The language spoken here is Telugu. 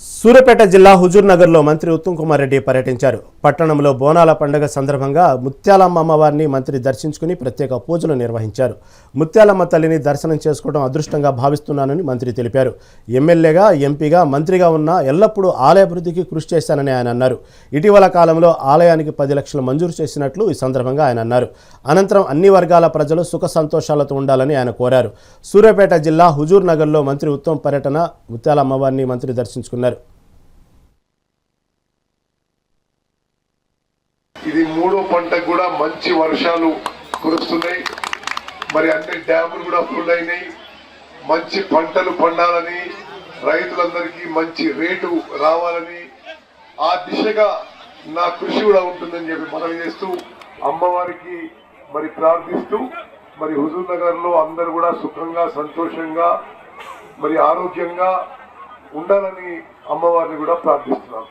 సూర్యాపేట జిల్లా హుజూర్నగర్లో మంత్రి ఉత్తమ్ కుమార్ రెడ్డి పర్యటించారు. పట్టణంలో బోనాల పండుగ సందర్భంగా ముత్యాలమ్మ అమ్మవారిని మంత్రి దర్శించుకుని ప్రత్యేక పూజలు నిర్వహించారు. ముత్యాలమ్మ తల్లిని దర్శనం చేసుకోవడం అదృష్టంగా భావిస్తున్నానని మంత్రి తెలిపారు. ఎమ్మెల్యేగా ఎంపీగా మంత్రిగా ఉన్న ఎల్లప్పుడూ ఆలయాభివృద్ధికి కృషి చేశానని ఆయన అన్నారు. ఇటీవల కాలంలో ఆలయానికి పది లక్షలు మంజూరు చేసినట్లు ఈ సందర్భంగా ఆయన అన్నారు. అనంతరం అన్ని వర్గాల ప్రజలు సుఖ సంతోషాలతో ఉండాలని ఆయన కోరారు. సూర్యాపేట జిల్లా హుజూర్ నగర్లో మంత్రి ఉత్తమ్ పర్యటన ముత్యాల అమ్మవారిని మంత్రి దర్శించుకున్నారు. ఇది మూడో పంటకు కూడా మంచి వర్షాలు కురుస్తున్నాయి. మరి అన్ని డ్యాములు కూడా ఫుల్ అయినాయి. మంచి పంటలు పండాలని రైతులందరికీ మంచి రేటు రావాలని ఆ దిశగా నా కృషి కూడా ఉంటుందని చెప్పి మనవి చేస్తూ అమ్మవారికి మరి ప్రార్థిస్తూ మరి హుజూర్ నగర్లో అందరు కూడా సుఖంగా సంతోషంగా మరి ఆరోగ్యంగా ఉండాలని అమ్మవారిని కూడా ప్రార్థిస్తున్నాను